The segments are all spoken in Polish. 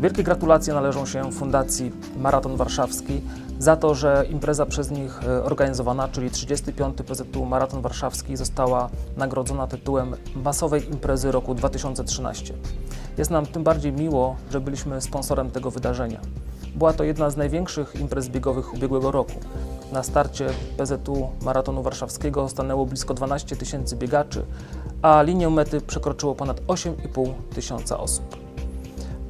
Wielkie gratulacje należą się Fundacji Maraton Warszawski za to, że impreza przez nich e, organizowana, czyli 35. PZU Maraton Warszawski została nagrodzona tytułem masowej imprezy roku 2013. Jest nam tym bardziej miło, że byliśmy sponsorem tego wydarzenia. Była to jedna z największych imprez biegowych ubiegłego roku. Na starcie PZU Maratonu Warszawskiego stanęło blisko 12 tysięcy biegaczy, a linię mety przekroczyło ponad 8,5 tysiąca osób.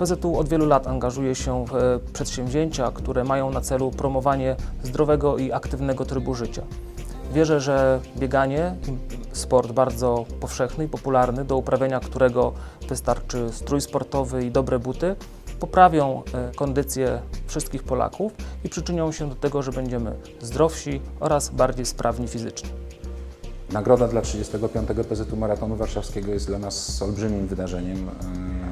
PZU od wielu lat angażuje się w e, przedsięwzięcia, które mają na celu promowanie zdrowego i aktywnego trybu życia. Wierzę, że bieganie, sport bardzo powszechny i popularny, do uprawiania którego wystarczy strój sportowy i dobre buty, poprawią e, kondycję wszystkich Polaków i przyczynią się do tego, że będziemy zdrowsi oraz bardziej sprawni fizycznie. Nagroda dla 35. PZU Maratonu Warszawskiego jest dla nas olbrzymim wydarzeniem, yy,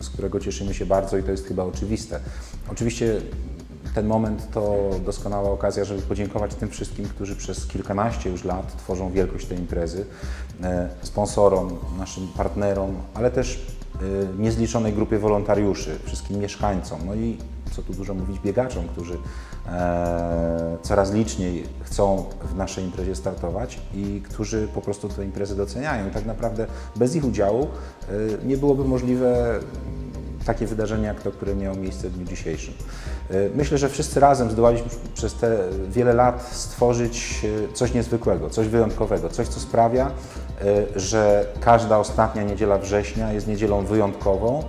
z którego cieszymy się bardzo i to jest chyba oczywiste. Oczywiście ten moment to doskonała okazja, żeby podziękować tym wszystkim, którzy przez kilkanaście już lat tworzą wielkość tej imprezy, yy, sponsorom, naszym partnerom, ale też yy, niezliczonej grupie wolontariuszy, wszystkim mieszkańcom, no i co tu dużo mówić, biegaczom, którzy e, coraz liczniej chcą w naszej imprezie startować i którzy po prostu tę imprezę doceniają. I tak naprawdę bez ich udziału e, nie byłoby możliwe takie wydarzenie jak to, które miało miejsce w dniu dzisiejszym. E, Myślę, że wszyscy razem zdołaliśmy przez te wiele lat stworzyć e, coś niezwykłego, coś wyjątkowego, coś, co sprawia, e, że każda ostatnia niedziela września jest niedzielą wyjątkową,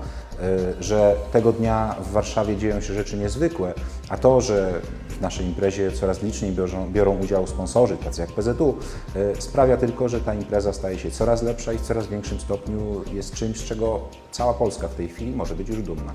że tego dnia w Warszawie dzieją się rzeczy niezwykłe, a to, że w naszej imprezie coraz liczniej biorą, biorą udział sponsorzy, tacy jak PZU, y, sprawia tylko, że ta impreza staje się coraz lepsza i w coraz większym stopniu jest czymś, z czego cała Polska w tej chwili może być już dumna.